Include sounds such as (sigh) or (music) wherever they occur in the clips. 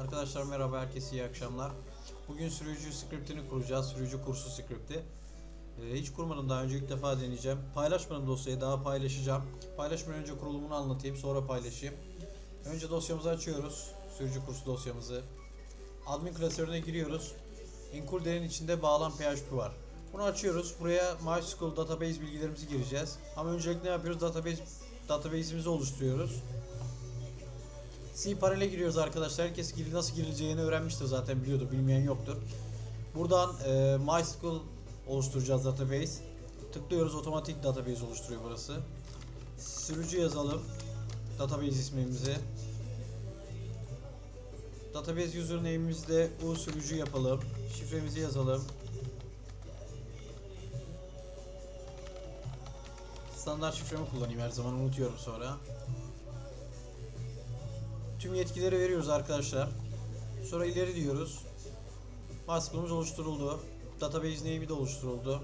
Arkadaşlar merhaba, herkese iyi akşamlar. Bugün sürücü scriptini kuracağız, sürücü kursu scripti. Ee, hiç kurmadım daha önce ilk defa deneyeceğim. Paylaşmadım dosyayı, daha paylaşacağım. Paylaşmadan önce kurulumunu anlatayım, sonra paylaşayım. Önce dosyamızı açıyoruz, sürücü kursu dosyamızı. Admin klasörüne giriyoruz. Include'lerin içinde bağlam PHP var. Bunu açıyoruz. Buraya MySQL database bilgilerimizi gireceğiz. Ama öncelikle ne yapıyoruz? Database database'imizi oluşturuyoruz. cPanel'e giriyoruz arkadaşlar. Herkes nasıl girileceğini öğrenmiştir zaten biliyordur. Bilmeyen yoktur. Buradan e, MySQL oluşturacağız database. Tıklıyoruz otomatik database oluşturuyor burası. Sürücü yazalım. Database ismimizi. Database username'imizde u sürücü yapalım. Şifremizi yazalım. Standart şifremi kullanayım her zaman unutuyorum sonra. Tüm yetkileri veriyoruz arkadaşlar. Sonra ileri diyoruz. MySQL'umuz oluşturuldu. Database name'i de oluşturuldu.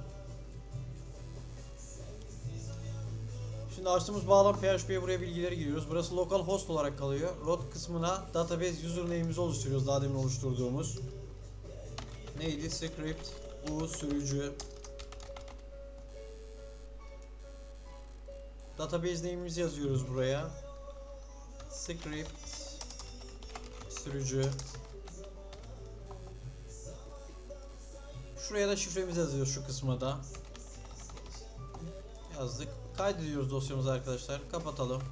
Şimdi açtığımız bağlam PHP'ye buraya bilgileri giriyoruz. Burası local host olarak kalıyor. Root kısmına database username'imizi oluşturuyoruz daha demin oluşturduğumuz. Neydi? Script u sürücü Database name'imizi yazıyoruz buraya. Script sürücü Şuraya da şifremizi yazıyoruz şu kısma da. Yazdık. Kaydediyoruz dosyamızı arkadaşlar. Kapatalım.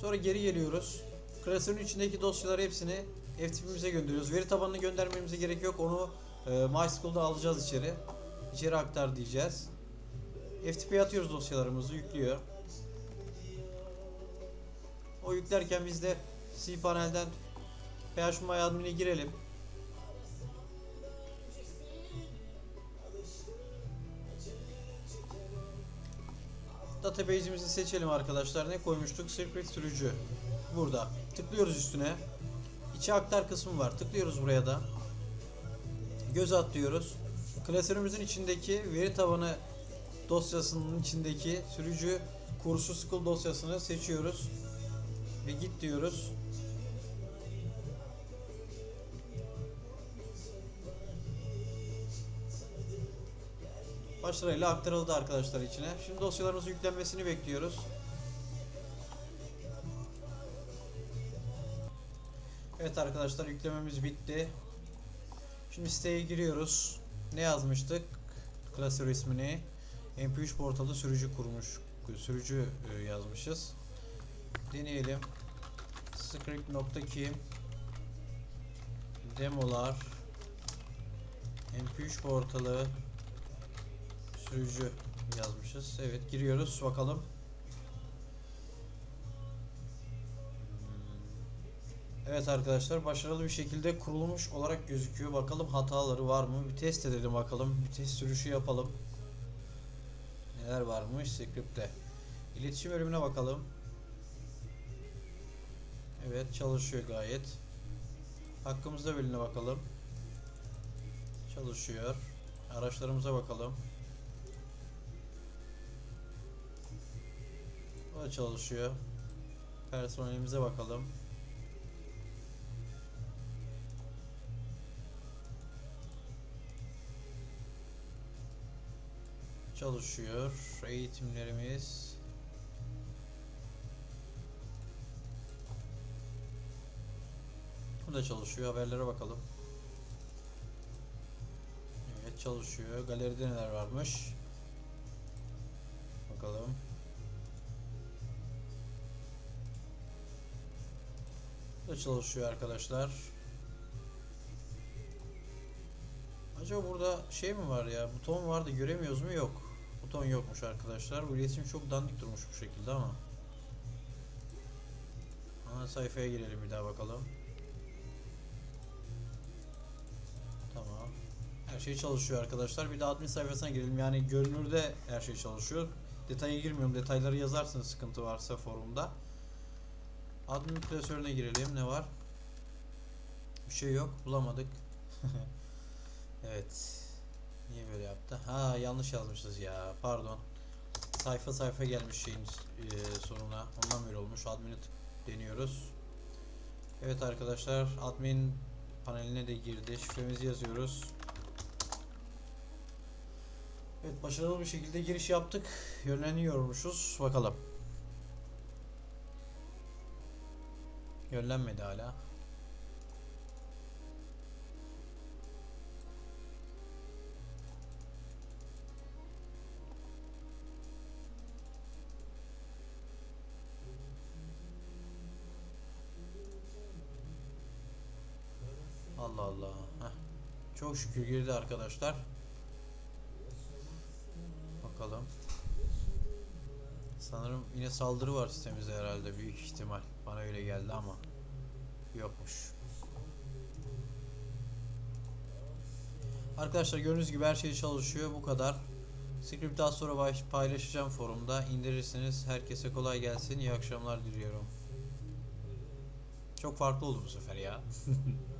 Sonra geri geliyoruz. Klasörün içindeki dosyaları hepsini FTP'mize gönderiyoruz. Veri tabanını göndermemize gerek yok. Onu e, MySQL'da alacağız içeri. İçeri aktar diyeceğiz. FTP'ye atıyoruz dosyalarımızı. Yüklüyor. O yüklerken biz de cPanel'den phpMyAdmin'e girelim. Database'imizi seçelim arkadaşlar. Ne koymuştuk? Secret sürücü. Burada. Tıklıyoruz üstüne. İçe aktar kısmı var. Tıklıyoruz buraya da. Göz atlıyoruz. Klasörümüzün içindeki veri tabanı dosyasının içindeki sürücü kursu school dosyasını seçiyoruz. Ve git diyoruz. Başarıyla aktarıldı arkadaşlar içine. Şimdi dosyalarımızın yüklenmesini bekliyoruz. Evet arkadaşlar yüklememiz bitti. Şimdi siteye giriyoruz. Ne yazmıştık? Klasör ismini. MP3 portalı sürücü kurmuş. Sürücü e, yazmışız. Deneyelim. Script.kim Demolar MP3 portalı sürücü yazmışız. Evet giriyoruz bakalım. Evet arkadaşlar başarılı bir şekilde kurulmuş olarak gözüküyor. Bakalım hataları var mı? Bir test edelim bakalım. Bir test sürüşü yapalım. Neler varmış script'te. İletişim bölümüne bakalım. Evet çalışıyor gayet. Hakkımızda bölümüne bakalım. Çalışıyor. Araçlarımıza bakalım. Çalışıyor. Personelimize bakalım. Çalışıyor. Eğitimlerimiz. Bu da çalışıyor. Haberlere bakalım. Evet çalışıyor. Galeride neler varmış? Çalışıyor arkadaşlar. Acaba burada şey mi var ya? Buton vardı göremiyoruz mu? Yok. Buton yokmuş arkadaşlar. Bu iletişim çok dandik durmuş bu şekilde ama. Ana sayfaya girelim bir daha bakalım. Tamam. Her şey çalışıyor arkadaşlar. Bir de admin sayfasına girelim. Yani görünürde her şey çalışıyor. Detaya girmiyorum. Detayları yazarsınız sıkıntı varsa forumda. Admin klasörüne girelim. Ne var? Bir şey yok. Bulamadık. (laughs) evet. Niye böyle yaptı? Ha yanlış yazmışız ya. Pardon. Sayfa sayfa gelmiş şeyin e, sonuna. Ondan böyle olmuş. Admin'i deniyoruz. Evet arkadaşlar admin paneline de girdi. Şifremizi yazıyoruz. Evet başarılı bir şekilde giriş yaptık. Yönleniyormuşuz. Bakalım. Yönlenmedi hala. Allah Allah. Heh. Çok şükür girdi arkadaşlar. Sanırım yine saldırı var sitemizde herhalde büyük ihtimal. Bana öyle geldi ama yokmuş. Arkadaşlar gördüğünüz gibi her şey çalışıyor. Bu kadar. Script daha sonra paylaşacağım forumda. İndirirsiniz. Herkese kolay gelsin. İyi akşamlar diliyorum. Çok farklı oldu bu sefer ya. (laughs)